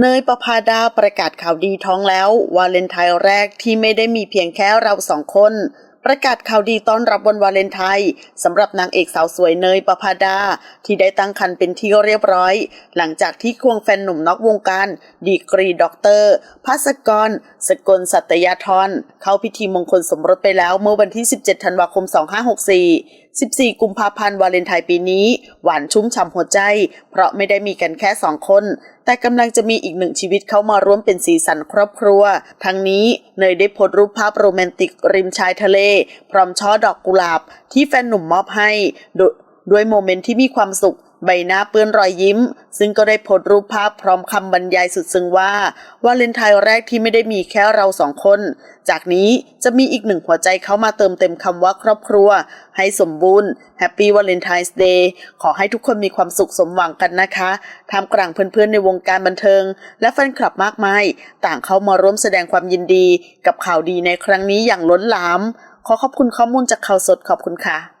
เนยประภาดาประกาศข่าวดีท้องแล้ว วาเลนไทน์แรกที่ไม่ได้มีเพียงแค่เราสองคน ประกาศข่าวดีต้อนรับวันวาเลนไทน์สำหรับนางเอกสาวสวยเนยประภาดา ที่ได้ตั้งครรภ์เป็นที่เรียบร้อย หลังจากที่ควงแฟนหนุ่มนอกวงการ ดีกรีด็อกเตอร์ภาสกร สกลสัตยาธรเข้าพิธีมงคลสมรสไปแล้วเมื่อวันที่ 17 ธันวาคม 2564 14 กุมภาพันธ์วาเลนไทน์ปีนี้ หวานชุ่มฉ่ำหัวใจ เพราะไม่ได้มีกันแค่สองคน แต่กำลังจะมีอีกหนึ่งชีวิตเข้ามาร่วมเป็นสีสันครอบครัว ทั้งนี้เนยได้โพสต์รูปภาพโรแมนติกริมชายทะเล พร้อมช่อดอกกุหลาบ ที่แฟนหนุ่มมอบให้โดยด้วยโมเมนต์ที่มีความสุข ใบหน้าเปื้อนรอยยิ้ม ซึ่งก็ได้โพสต์รูปภาพพร้อมคำบรรยายสุดซึ้งว่า วาเลนไทน์แรกที่ไม่ได้มีแค่เราสองคน จากนี้จะมีอีกหนึ่งหัวใจเข้ามาเติมเต็มคำว่าครอบครัว ให้สมบูรณ์ Happy Valentine's Day ขอให้ทุกคนมีความสุขสมหวังกันนะคะท่ามกลางเพื่อนๆในวงการบันเทิง และแฟนคลับมากมาย ต่างเข้ามาร่วมแสดงความยินดี กับข่าวดีในครั้งนี้อย่างล้นหลาม ขอขอบคุณข้อมูลจากข่าวสดขอบคุณค่ะ